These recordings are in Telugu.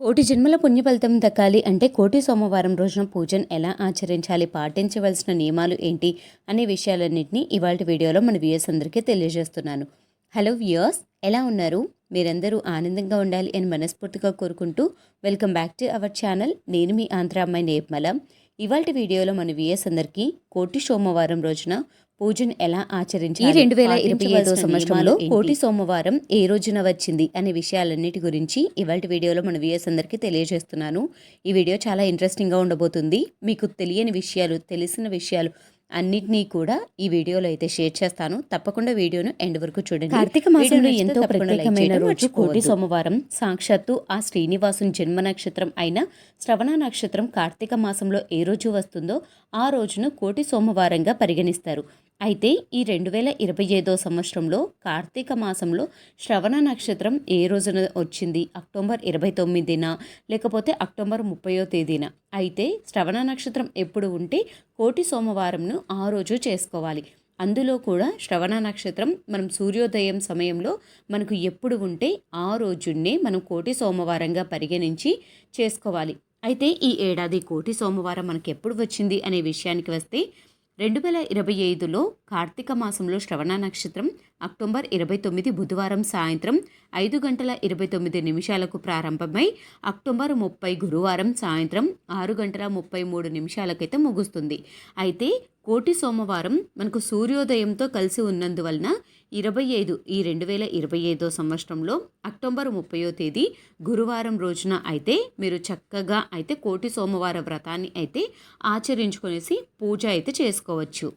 కోటి జన్మల పుణ్య ఫలితం దక్కాలి అంటే కోటి సోమవారం రోజున పూజను ఎలా ఆచరించాలి పాటించవలసిన నియమాలు ఏంటి అనే విషయాలన్నింటినీ ఇవాళ వీడియోలో మన వ్యూయర్స్ అందరికీ తెలియజేస్తున్నాను. హలో వ్యూయర్స్ ఎలా ఉన్నారు? మీరందరూ ఆనందంగా ఉండాలి అని మనస్ఫూర్తిగా కోరుకుంటూ welcome back to our channel. నేను మీ ఆంధ్ర అమ్మాయి నేర్మల. ఇవాళ వీడియోలో మన వ్యూయర్స్ అందరికీ కోటి సోమవారం రోజున పూజను ఎలా ఆచరించాలి? ఈ రెండు వేల ఇరవై ఐదో సంవత్సరంలో కోటి సోమవారం ఏ రోజున వచ్చింది అనే విషయాలన్నిటి గురించి ఇవాళ వీడియోలో మన వ్యూయర్స్ అందరికీ తెలియజేస్తున్నాను. ఈ వీడియో చాలా ఇంట్రెస్టింగ్గా ఉండబోతుంది. మీకు తెలియని విషయాలు తెలిసిన విషయాలు అన్నిటినీ కూడా ఈ వీడియోలో అయితే షేర్ చేస్తాను. తప్పకుండా వీడియోను ఎండ్ వరకు చూడండి. కార్తీక మాసంలో ఎంతో ప్రత్యేకమైన రోజు కోటి సోమవారం సాక్షాత్తు ఆ శ్రీనివాసుని జన్మ నక్షత్రం అయిన శ్రవణ నక్షత్రం కార్తీక మాసంలో ఏ రోజు వస్తుందో ఆ రోజును కోటి సోమవారంగా పరిగణిస్తారు. అయితే ఈ రెండు వేల ఇరవై ఐదో సంవత్సరంలో కార్తీక మాసంలో శ్రవణ నక్షత్రం ఏ రోజున వచ్చింది? అక్టోబర్ ఇరవై తొమ్మిదిన లేకపోతే అక్టోబర్ ముప్పయో తేదీన? అయితే శ్రవణ నక్షత్రం ఎప్పుడు ఉంటే కోటి సోమవారంను ఆ రోజు చేసుకోవాలి. అందులో కూడా శ్రవణ నక్షత్రం మనం సూర్యోదయం సమయంలో మనకు ఎప్పుడు ఉంటే ఆ రోజున్నే మనం కోటి సోమవారంగా పరిగణించి చేసుకోవాలి. అయితే ఈ ఏడాది కోటి సోమవారం మనకు ఎప్పుడు వచ్చింది? అనే విషయానికి వస్తే రెండు వేల ఇరవై ఐదులో కార్తీక మాసంలో శ్రవణ నక్షత్రం అక్టోబర్ ఇరవై తొమ్మిది బుధవారం సాయంత్రం ఐదు గంటల ఇరవై తొమ్మిది నిమిషాలకు ప్రారంభమై అక్టోబర్ ముప్పై గురువారం సాయంత్రం ఆరు గంటల ముప్పై మూడు నిమిషాలకైతే ముగుస్తుంది. అయితే కోటి సోమవారం మనకు సూర్యోదయంతో కలిసి ఉన్నందువలన ఇరవై ఐదు ఈ రెండు వేల ఇరవై ఐదో సంవత్సరంలో అక్టోబర్ ముప్పయో తేదీ గురువారం రోజున అయితే మీరు చక్కగా అయితే కోటి సోమవార వ్రతాన్ని అయితే ఆచరించుకొనేసి పూజ అయితే చేసుకోవచ్చు.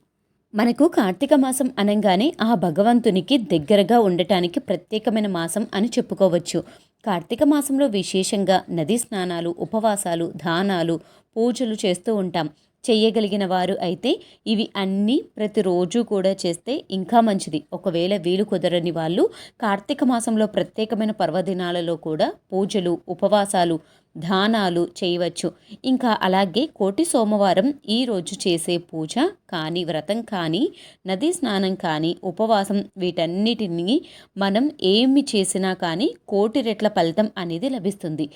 మనకు కార్తీక మాసం అనగానే ఆ భగవంతునికి దగ్గరగా ఉండటానికి ప్రత్యేకమైన మాసం అని చెప్పుకోవచ్చు. కార్తీక మాసంలో విశేషంగా నదీ స్నానాలు ఉపవాసాలు దానాలు పూజలు చేస్తూ ఉంటాం. చేయగలిగిన వారు అయితే ఇవి అన్నీ ప్రతిరోజు కూడా చేస్తే ఇంకా మంచిది. ఒకవేళ వీలు కుదరని వాళ్ళు కార్తీక మాసంలో ప్రత్యేకమైన పర్వదినాలలో కూడా పూజలు ఉపవాసాలు దానాలు చేయవచ్చు. ఇంకా అలాగే కోటి సోమవారం ఈ రోజు చేసే పూజ కానీ వ్రతం కానీ నదీ స్నానం కానీ ఉపవాసం వీటన్నిటిని మనం ఏమి చేసినా కానీ కోటి రెట్ల ఫలితం అనేది లభిస్తుంది.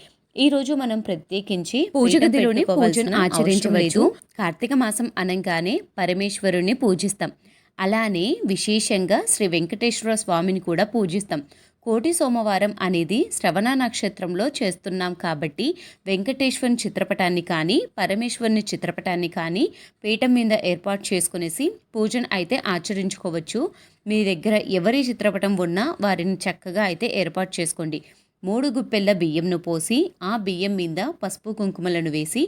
ఈ రోజు మనం ప్రత్యేకించి పూజ గదిలోని పూజను ఆచరించవచ్చు కార్తీక మాసం అనగానే పరమేశ్వరుని పూజిస్తాం. అలానే విశేషంగా శ్రీ వెంకటేశ్వర స్వామిని కూడా పూజిస్తాం. కోటి సోమవారం అనేది శ్రవణ నక్షత్రంలో చేస్తున్నాం కాబట్టి వెంకటేశ్వరుని చిత్రపటాన్ని కానీ పరమేశ్వరుని చిత్రపటాన్ని కానీ పీఠం మీద ఏర్పాటు చేసుకునేసి పూజను అయితే ఆచరించుకోవచ్చు. మీ దగ్గర ఎవరి చిత్రపటం ఉన్నా వారిని చక్కగా అయితే ఏర్పాటు చేసుకోండి. మూడు గుప్పెళ్ళ బియ్యంను పోసి ఆ బియ్యం మీద పసుపు కుంకుమలను వేసి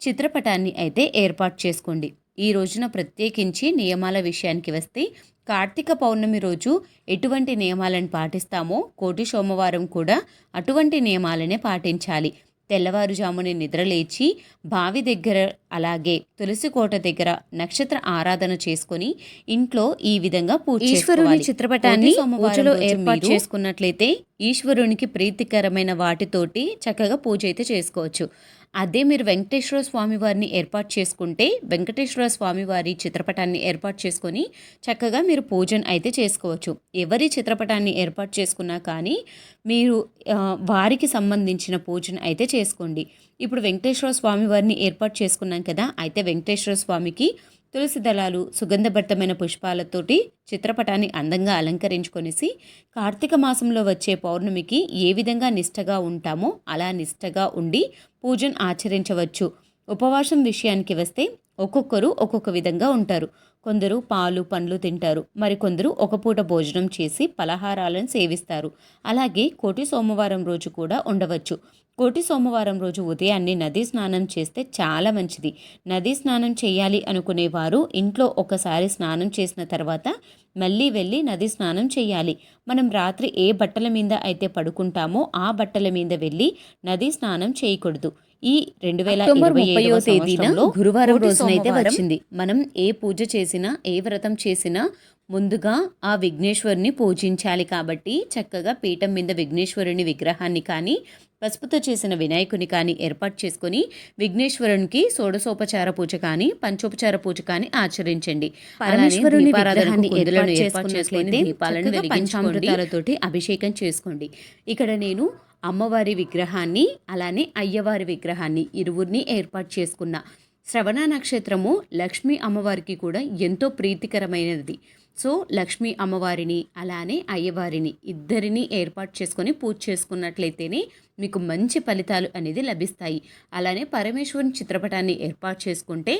చిత్రపటాన్ని అయితే ఏర్పాటు చేసుకోండి. ఈ రోజున ప్రత్యేకించి నియమాల విషయానికి వస్తే కార్తీక పౌర్ణమి రోజు ఎటువంటి నియమాలను పాటిస్తామో కోటి సోమవారం కూడా అటువంటి నియమాలనే పాటించాలి. తెల్లవారుజాముని నిద్రలేచి బావి దగ్గర అలాగే తులసి కోట దగ్గర నక్షత్ర ఆరాధన చేసుకొని ఇంట్లో ఈ విధంగా పూజ ఈశ్వరుని చిత్రపటాన్ని పూజలో ఏర్పాటు చేసుకున్నట్లయితే ఈశ్వరునికి ప్రీతికరమైన వాటితోటి చక్కగా పూజ అయితే చేసుకోవచ్చు. అదే మీరు వెంకటేశ్వర స్వామి వారిని ఏర్పాటు చేసుకుంటే వెంకటేశ్వర స్వామి వారి చిత్రపటాన్ని ఏర్పాటు చేసుకొని చక్కగా మీరు పూజను అయితే చేసుకోవచ్చు. ఎవరి చిత్రపటాన్ని ఏర్పాటు చేసుకున్నా కానీ మీరు వారికి సంబంధించిన పూజను అయితే చేసుకోండి. ఇప్పుడు వెంకటేశ్వర స్వామి వారిని ఏర్పాటు చేసుకున్నాం కదా అయితే వెంకటేశ్వర స్వామికి తులసి దళాలు సుగంధభరితమైన పుష్పాలతోటి చిత్రపటాన్ని అందంగా అలంకరించుకొనేసి కార్తీక మాసంలో వచ్చే పౌర్ణమికి ఏ విధంగా నిష్టగా ఉంటామో అలా నిష్టగా ఉండి పూజను ఆచరించవచ్చు. ఉపవాసం విషయానికి వస్తే ఒక్కొక్కరు ఒక్కొక్క విధంగా ఉంటారు. కొందరు పాలు పండ్లు తింటారు. మరికొందరు ఒక పూట భోజనం చేసి పలహారాలను సేవిస్తారు. అలాగే కోటి సోమవారం రోజు కూడా ఉండవచ్చు. కోటి సోమవారం రోజు ఉదయాన్నే నదీ స్నానం చేస్తే చాలా మంచిది. నదీ స్నానం చేయాలి అనుకునేవారు ఇంట్లో ఒకసారి స్నానం చేసిన తర్వాత మళ్ళీ వెళ్ళి నది స్నానం చేయాలి. మనం రాత్రి ఏ బట్టల మీద అయితే పడుకుంటామో ఆ బట్టల మీద వెళ్ళి నది స్నానం చేయకూడదు. ఈ రెండు వేల ముప్పయో తేదీన గురువారం రోజునైతే వచ్చింది. మనం ఏ పూజ చేసినా ఏ వ్రతం చేసినా ముందుగా ఆ విఘ్నేశ్వరుని పూజించాలి కాబట్టి చక్కగా పీఠం మీద విఘ్నేశ్వరుని విగ్రహాన్ని కానీ పసుపుతో చేసిన వినాయకుని కానీ ఏర్పాటు చేసుకొని విఘ్నేశ్వరునికి షోడశోపచార పూజ కానీ పంచోపచార పూజ కానీ ఆచరించండి. దీపాలను పంచామృతాలతోటి అభిషేకం చేసుకోండి. ఇక్కడ నేను అమ్మవారి విగ్రహాన్ని అలానే అయ్యవారి విగ్రహాన్ని ఇరువురిని ఏర్పాటు చేసుకున్న శ్రవణ నక్షత్రము లక్ష్మీ అమ్మవారికి కూడా ఎంతో ప్రీతికరమైనది. సో లక్ష్మీ అమ్మవారిని అలానే అయ్యవారిని ఇద్దరిని ఏర్పాటు చేసుకొని పూజ చేసుకున్నట్లయితేనే మీకు మంచి ఫలితాలు అనేది లభిస్తాయి. అలానే పరమేశ్వరుని చిత్రపటాన్ని ఏర్పాటు చేసుకుంటే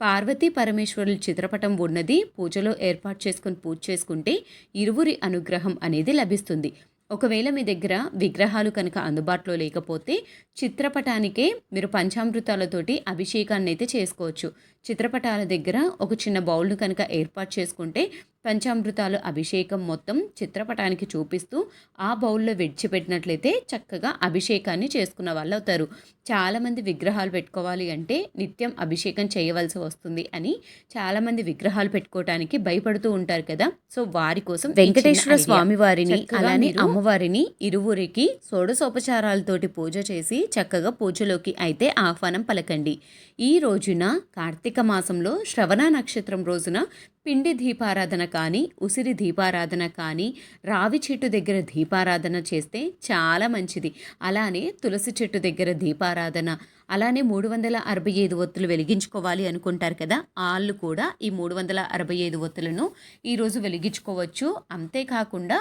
పార్వతీ పరమేశ్వరుల చిత్రపటం ఉన్నది పూజలో ఏర్పాటు చేసుకుని పూజ చేసుకుంటే ఇరువురి అనుగ్రహం అనేది లభిస్తుంది. ఒకవేళ మీ దగ్గర విగ్రహాలు కనుక అందుబాటులో లేకపోతే చిత్రపటానికే మీరు పంచామృతాలతోటి అభిషేకాన్ని అయితే చేసుకోవచ్చు. చిత్రపటాల దగ్గర ఒక చిన్న బౌల్ను కనుక ఏర్పాటు చేసుకుంటే పంచామృతాలు అభిషేకం మొత్తం చిత్రపటానికి చూపిస్తూ ఆ బౌల్లో విడిచిపెట్టినట్లయితే చక్కగా అభిషేకాన్ని చేసుకున్న వాళ్ళు అవుతారు చాలామంది విగ్రహాలు పెట్టుకోవాలి అంటే నిత్యం అభిషేకం చేయవలసి వస్తుంది అని చాలామంది విగ్రహాలు పెట్టుకోవటానికి భయపడుతూ ఉంటారు కదా. సో వారి కోసం వెంకటేశ్వర స్వామి వారిని అలానే అమ్మవారిని ఇరువురికి షోడశోపచారాలతోటి పూజ చేసి చక్కగా పూజలోకి అయితే ఆహ్వానం పలకండి. ఈ రోజున కార్తీక మాసంలో శ్రవణ నక్షత్రం రోజున పిండి దీపారాధన కానీ ఉసిరి దీపారాధన కానీ రావి చెట్టు దగ్గర దీపారాధన చేస్తే చాలా మంచిది. అలానే తులసి చెట్టు దగ్గర దీపారాధన అలానే మూడు వందల అరవై ఐదు ఒత్తులు వెలిగించుకోవాలి అనుకుంటారు కదా వాళ్ళు కూడా ఈ మూడు వందల అరవై ఐదు ఒత్తులను ఈరోజు వెలిగించుకోవచ్చు. అంతేకాకుండా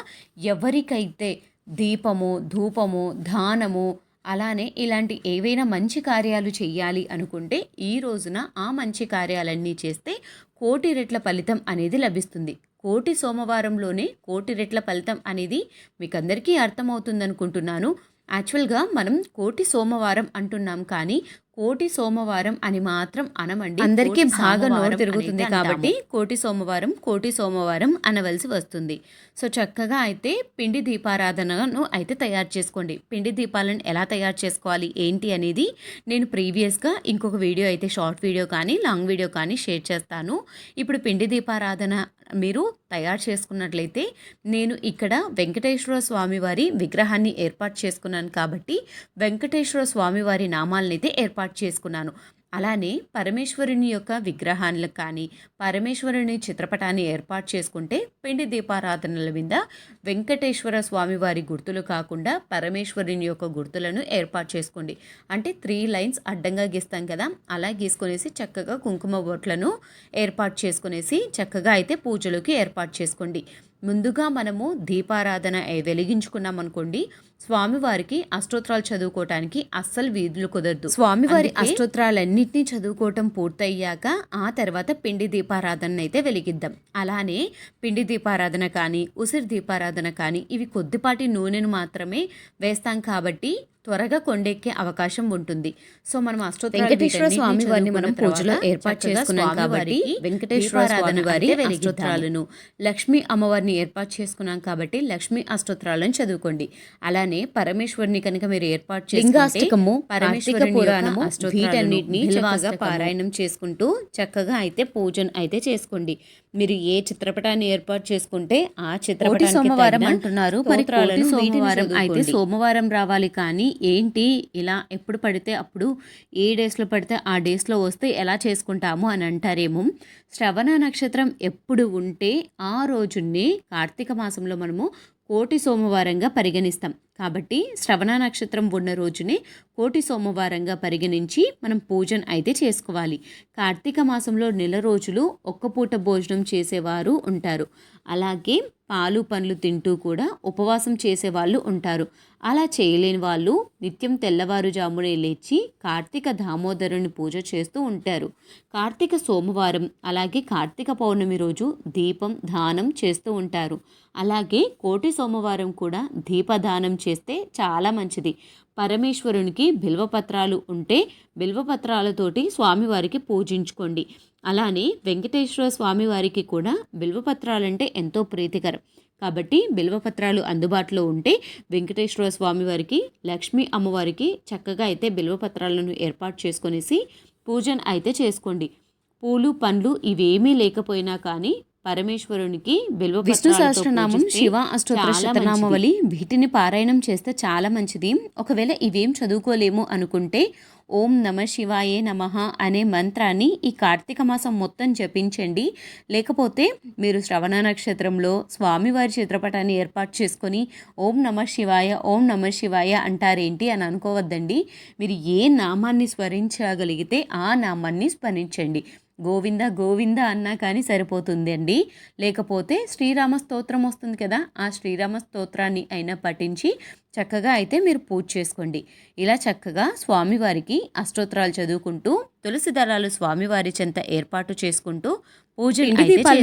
ఎవరికైతే దీపము ధూపము దానము అలానే ఇలాంటి ఏవైనా మంచి కార్యాలు చేయాలి అనుకుంటే ఈ రోజున ఆ మంచి కార్యాలన్నీ చేస్తే కోటి రెట్ల ఫలితం అనేది లభిస్తుంది. కోటి సోమవారంలోనే కోటి రెట్ల ఫలితం అనేది మీకు అందరికీ అర్థమవుతుందనుకుంటున్నాను. యాక్చువల్గా మనం కోటి సోమవారం అంటున్నాం కానీ కోటి సోమవారం అని మాత్రం అనమండి. అందరికీ బాగా నోరు తిరుగుతుంది కాబట్టి కోటి సోమవారం కోటి సోమవారం అనవలసి వస్తుంది. సో చక్కగా అయితే పిండి దీపారాధనను అయితే తయారు చేసుకోండి. పిండి దీపాలను ఎలా తయారు చేసుకోవాలి ఏంటి అనేది నేను ప్రీవియస్గా ఇంకొక వీడియో అయితే షార్ట్ వీడియో కానీ లాంగ్ వీడియో కానీ షేర్ చేస్తాను. ఇప్పుడు పిండి దీపారాధన మీరు తయారు చేసుకున్నట్లయితే నేను ఇక్కడ వెంకటేశ్వర స్వామి వారి విగ్రహాన్ని ఏర్పాటు చేసుకున్నాను కాబట్టి వెంకటేశ్వర స్వామి వారి నామాలను అయితే ఏర్పాటు చేసుకున్నాను. అలానే పరమేశ్వరుని యొక్క విగ్రహాన్ని కానీ పరమేశ్వరుని చిత్రపటాన్ని ఏర్పాటు చేసుకుంటే పిండి దీపారాధనల మీద వెంకటేశ్వర స్వామి వారి గుర్తులు కాకుండా పరమేశ్వరుని యొక్క గుర్తులను ఏర్పాటు చేసుకోండి. అంటే త్రీ లైన్స్ అడ్డంగా గీస్తాం కదా అలా గీసుకొనేసి చక్కగా కుంకుమ బొట్లను ఏర్పాటు చేసుకునేసి చక్కగా అయితే పూజలోకి ఏర్పాటు చేసుకోండి. ముందుగా మనము దీపారాధన వెలిగించుకున్నాం అనుకోండి స్వామివారికి అష్టోత్తరాలు చదువుకోవటానికి అస్సలు వీధులు కుదరదు. స్వామివారి అష్టోత్తరాలన్నింటినీ చదువుకోవటం పూర్తయ్యాక ఆ తర్వాత పిండి దీపారాధన అయితే వెలిగిద్దాం. అలానే పిండి దీపారాధన కానీ ఉసిరి దీపారాధన కానీ ఇవి కొద్దిపాటి నూనెను మాత్రమే వేస్తాం కాబట్టి త్వరగా కొండెక్కే అవకాశం ఉంటుంది సో మనం అష్టోత్తరాలు వెంకటేశ్వర స్వామి వారిని మనం పూజలో ఏర్పాటు చేసుకున్నాం కాబట్టి వెంకటేశ్వర స్వామి వారి అష్టోత్తరాలను. లక్ష్మీ అమ్మవారిని ఏర్పాటు చేసుకున్నాం కాబట్టి లక్ష్మీ అష్టోత్తరాలను చదువుకోండి అలానే పరమేశ్వరిని కనుక మీరు ఏర్పాటు చేసుకుంటే యొక్క పురాణము, వీటన్నిటిని చక్కగా పారాయణం చేసుకుంటూ చక్కగా అయితే పూజను అయితే చేసుకోండి మీరు ఏ చిత్రపటాన్ని ఏర్పాటు చేసుకుంటే ఆ చిత్రపటానికి సోమవారం అంటున్నారు. మరి సోమవారం అయితే. సోమవారం రావాలి కానీ ఏంటి ఇలా ఎప్పుడు పడితే అప్పుడు ఏ డేస్లో పడితే ఆ డేస్లో వస్తే ఎలా చేసుకుంటాము అని అంటారేమో. శ్రవణ నక్షత్రం ఎప్పుడు ఉంటే ఆ రోజునే కార్తీక మాసంలో మనము కోటి సోమవారంగా పరిగణిస్తాం. కాబట్టి శ్రవణ నక్షత్రం ఉన్న రోజునే కోటి సోమవారంగా పరిగణించి మనం పూజన అయితే చేసుకోవాలి. కార్తీక మాసంలో నెల రోజులు ఒక్క పూట భోజనం చేసేవారు ఉంటారు. అలాగే పాలు పండ్లు తింటూ కూడా ఉపవాసం చేసేవాళ్ళు ఉంటారు. అలా చేయలేని వాళ్ళు నిత్యం తెల్లవారుజామునే లేచి కార్తీక దామోదరుని పూజ చేస్తూ ఉంటారు. కార్తీక సోమవారం అలాగే కార్తీక పౌర్ణమి రోజు దీపం దానం చేస్తూ ఉంటారు. అలాగే కోటి సోమవారం కూడా దీపదానం చేస్తే చాలా మంచిది. పరమేశ్వరునికి బిల్వపత్రాలు ఉంటే బిల్వపత్రాలతోటి స్వామివారికి పూజించుకోండి. అలానే వెంకటేశ్వర స్వామివారికి కూడా బిల్వపత్రాలంటే ఎంతో ప్రీతికరం. కాబట్టి బిల్వపత్రాలు అందుబాటులో ఉంటే వెంకటేశ్వర స్వామివారికి లక్ష్మీ అమ్మవారికి చక్కగా అయితే బిల్వపత్రాలను ఏర్పాటు చేసుకొనేసి పూజను అయితే చేసుకోండి. పూలు పండ్లు ఇవేమీ లేకపోయినా కానీ పరమేశ్వరునికి బిల్వ విష్ణు సహస్రనామం శివ అష్టోత్తర శతనామావళి వీటిని పారాయణం చేస్తే చాలా మంచిది. ఒకవేళ ఇవేం చదువుకోలేము అనుకుంటే ఓం నమ శివాయే నమ అనే మంత్రాన్ని ఈ కార్తీక మాసం మొత్తం జపించండి. లేకపోతే మీరు శ్రవణ నక్షత్రంలో స్వామివారి చిత్రపటాన్ని ఏర్పాటు చేసుకొని ఓం నమ శివాయ ఓం నమ శివాయ అంటారేంటి అని అనుకోవద్దండి. మీరు ఏ నామాన్ని స్మరించగలిగితే ఆ నామాన్ని స్మరించండి. గోవింద గోవింద అన్నా కానీ సరిపోతుంది అండి లేకపోతే శ్రీరామ స్తోత్రం వస్తుంది కదా ఆ శ్రీరామ స్తోత్రాన్ని అయినా పఠించి చక్కగా అయితే మీరు పూజ చేసుకోండి. ఇలా చక్కగా స్వామివారికి అష్టోత్తరాలు చదువుకుంటూ తులసి దళాలు స్వామివారి చెంత ఏర్పాటు చేసుకుంటూ పూజ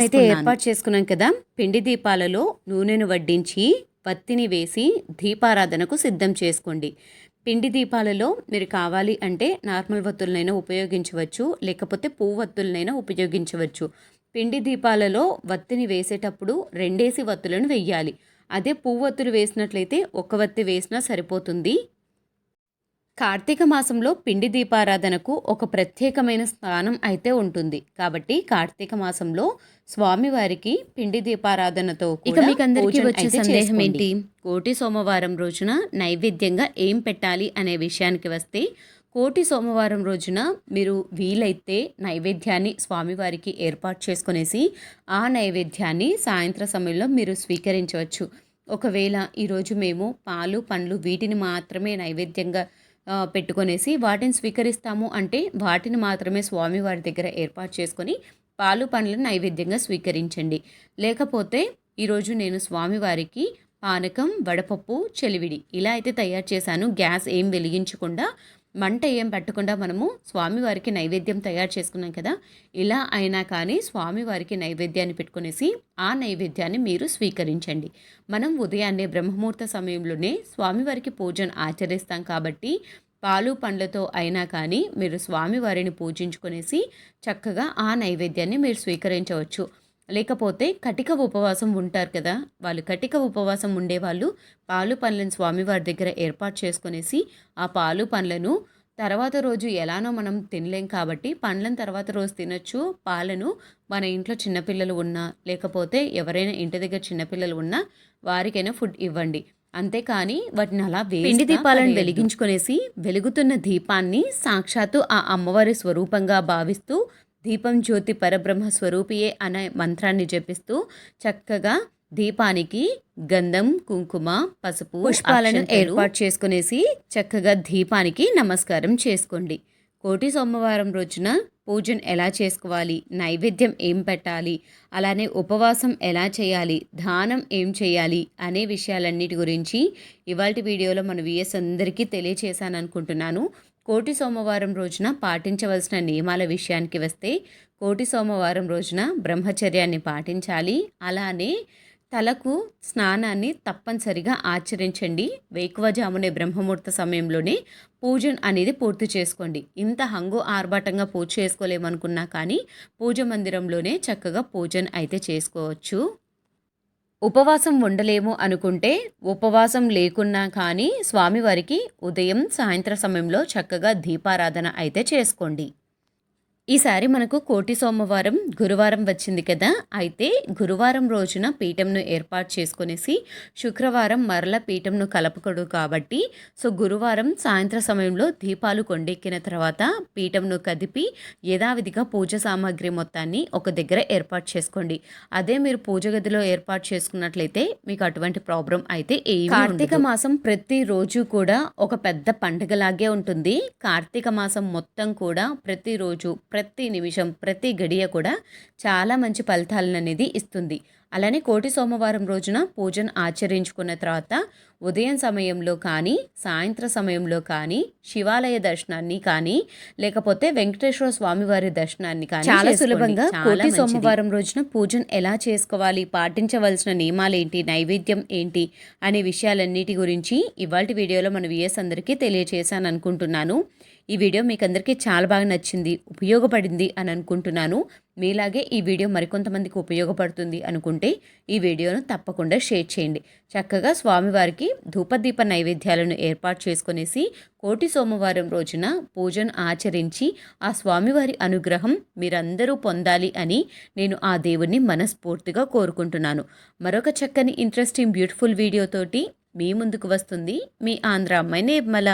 అయితే ఏర్పాటు చేసుకున్నాం కదా పిండి దీపాలలో నూనెను వడ్డించి పత్తిని వేసి దీపారాధనకు సిద్ధం చేసుకోండి. పిండి దీపాలలో మీరు కావాలి అంటే నార్మల్ వత్తులనైనా ఉపయోగించవచ్చు లేకపోతే పువ్వు వత్తులనైనా ఉపయోగించవచ్చు. పిండి దీపాలలో వత్తిని వేసేటప్పుడు రెండేసి వత్తులను వెయ్యాలి. అదే పువ్వు వత్తులు వేసినట్లయితే ఒక వత్తి వేసినా సరిపోతుంది. కార్తీక మాసంలో పిండి దీపారాధనకు ఒక ప్రత్యేకమైన స్థానం అయితే ఉంటుంది కాబట్టి కార్తీక మాసంలో స్వామివారికి పిండి దీపారాధనతో ఇక మీకు అందరికీ వచ్చే సందేహం. ఏంటి? కోటి సోమవారం రోజున నైవేద్యంగా ఏం పెట్టాలి అనే విషయానికి వస్తే కోటి సోమవారం రోజున మీరు వీలైతే నైవేద్యాన్ని స్వామివారికి ఏర్పాటు చేసుకునేసి ఆ నైవేద్యాన్ని సాయంత్ర సమయంలో మీరు స్వీకరించవచ్చు ఒకవేళ ఈరోజు మేము పాలు పండ్లు వీటిని మాత్రమే నైవేద్యంగా పెట్టుకొనేసి వాటిని స్వీకరిస్తాము అంటే వాటిని మాత్రమే స్వామివారి దగ్గర ఏర్పాటు చేసుకొని పాలు పండ్లను నైవేద్యంగా స్వీకరించండి. లేకపోతే ఈరోజు నేను స్వామివారికి పానకం వడపప్పు చెలివిడి ఇలా అయితే తయారు చేశాను. గ్యాస్ ఏం వెలిగించకుండా మంట ఏం పెట్టకుండా మనము స్వామివారికి నైవేద్యం తయారు చేసుకున్నాం కదా ఇలా అయినా కానీ స్వామివారికి నైవేద్యాన్ని పెట్టుకునేసి ఆ నైవేద్యాన్ని మీరు స్వీకరించండి. మనం ఉదయాన్నే బ్రహ్మముహూర్త సమయంలోనే స్వామివారికి పూజను ఆచరిస్తాం కాబట్టి పాలు పండ్లతో అయినా కానీ మీరు స్వామివారిని పూజించుకునేసి చక్కగా ఆ నైవేద్యాన్ని మీరు స్వీకరించవచ్చు. లేకపోతే కటిక ఉపవాసం ఉంటారు కదా. వాళ్ళు కటిక ఉపవాసం ఉండేవాళ్ళు. పాలు పండ్లను స్వామివారి దగ్గర ఏర్పాటు చేసుకునేసి ఆ పాలు పండ్లను తర్వాత రోజు ఎలానో మనం తినలేం కాబట్టి పండ్లను తర్వాత రోజు తినొచ్చు. పాలను మన ఇంట్లో చిన్నపిల్లలు ఉన్నా లేకపోతే ఎవరైనా ఇంటి దగ్గర చిన్నపిల్లలు ఉన్నా వారికైనా ఫుడ్ ఇవ్వండి. అంతేకాని వాటిని అలా పిండి దీపాలను వెలిగించుకునేసి వెలుగుతున్న దీపాన్ని సాక్షాత్తు ఆ అమ్మవారి స్వరూపంగా భావిస్తూ దీపం జ్యోతి పరబ్రహ్మ స్వరూపియే అనే మంత్రాన్ని జపిస్తూ చక్కగా దీపానికి గంధం కుంకుమ పసుపు పుష్పాలను ఏర్పాటు చేసుకునేసి చక్కగా దీపానికి నమస్కారం చేసుకోండి. కోటి సోమవారం రోజున పూజను ఎలా చేసుకోవాలి? నైవేద్యం ఏం పెట్టాలి? అలానే ఉపవాసం ఎలా చేయాలి? దానం ఏం చేయాలి? అనే విషయాలన్నిటి గురించి ఇవాళ వీడియోలో మన విఎస్ అందరికీ తెలియచేశాను అనుకుంటున్నాను కోటి సోమవారం రోజున పాటించవలసిన నియమాల విషయానికి వస్తే కోటి సోమవారం రోజున బ్రహ్మచర్యాన్ని పాటించాలి. అలానే తలకు స్నానాన్ని తప్పనిసరిగా ఆచరించండి. వేకువజామునే బ్రహ్మముహూర్త సమయంలోనే పూజ అనేది పూర్తి చేసుకోండి. ఇంత హంగు ఆర్భాటంగా పూజ చేసుకోలేమనుకున్నా కానీ పూజ మందిరంలోనే చక్కగా పూజను అయితే చేసుకోవచ్చు. ఉపవాసం ఉండలేము అనుకుంటే ఉపవాసం లేకున్నా కానీ స్వామివారికి ఉదయం సాయంత్ర సమయంలో చక్కగా దీపారాధన అయితే చేసుకోండి. ఈసారి మనకు కోటి సోమవారం గురువారం వచ్చింది కదా. అయితే గురువారం రోజున పీఠంను ఏర్పాటు చేసుకునేసి శుక్రవారం మరల పీఠంను కలపకూడదు కాబట్టి సో గురువారం సాయంత్ర సమయంలో దీపాలు కొండెక్కిన తర్వాత పీఠంను కదిపి యథావిధిగా పూజ సామాగ్రి మొత్తాన్ని ఒక దగ్గర ఏర్పాటు చేసుకోండి. అదే మీరు పూజ గదిలో ఏర్పాటు చేసుకున్నట్లయితే మీకు అటువంటి ప్రాబ్లం అయితే ఏ కార్తీక మాసం ప్రతి రోజు కూడా ఒక పెద్ద పండుగలాగే ఉంటుంది. కార్తీక మాసం మొత్తం కూడా ప్రతిరోజు ప్రతి నిమిషం ప్రతి గడియ కూడా చాలా మంచి ఫలితాలను అనేది ఇస్తుంది అలానే కోటి సోమవారం రోజున పూజను ఆచరించుకున్న తర్వాత ఉదయం సమయంలో కానీ సాయంత్ర సమయంలో కానీ శివాలయ దర్శనాన్ని కానీ లేకపోతే వెంకటేశ్వర స్వామివారి దర్శనాన్ని కానీ చాలా. సులభంగా కోటి. సోమవారం రోజున పూజను ఎలా చేసుకోవాలి పాటించవలసిన నియమాలు ఏంటి నైవేద్యం ఏంటి అనే విషయాలన్నిటి గురించి ఇవాళ వీడియోలో మన విఎస్ అందరికీ తెలియచేశాను అనుకుంటున్నాను ఈ వీడియో మీకు అందరికీ చాలా బాగా నచ్చింది ఉపయోగపడింది అని అనుకుంటున్నాను. మీలాగే ఈ వీడియో మరికొంతమందికి ఉపయోగపడుతుంది అనుకుంటే ఈ వీడియోను తప్పకుండా షేర్ చేయండి. చక్కగా స్వామివారికి ధూపదీప నైవేద్యాలను ఏర్పాటు చేసుకునేసి కోటి సోమవారం రోజున పూజను ఆచరించి ఆ స్వామివారి అనుగ్రహం మీరందరూ పొందాలి అని నేను ఆ దేవుణ్ణి మనస్ఫూర్తిగా కోరుకుంటున్నాను. మరొక చక్కని ఇంట్రెస్టింగ్ బ్యూటిఫుల్ వీడియోతోటి మీ ముందుకు వస్తుంది మీ ఆంధ్ర అమ్మాయి నిర్మల.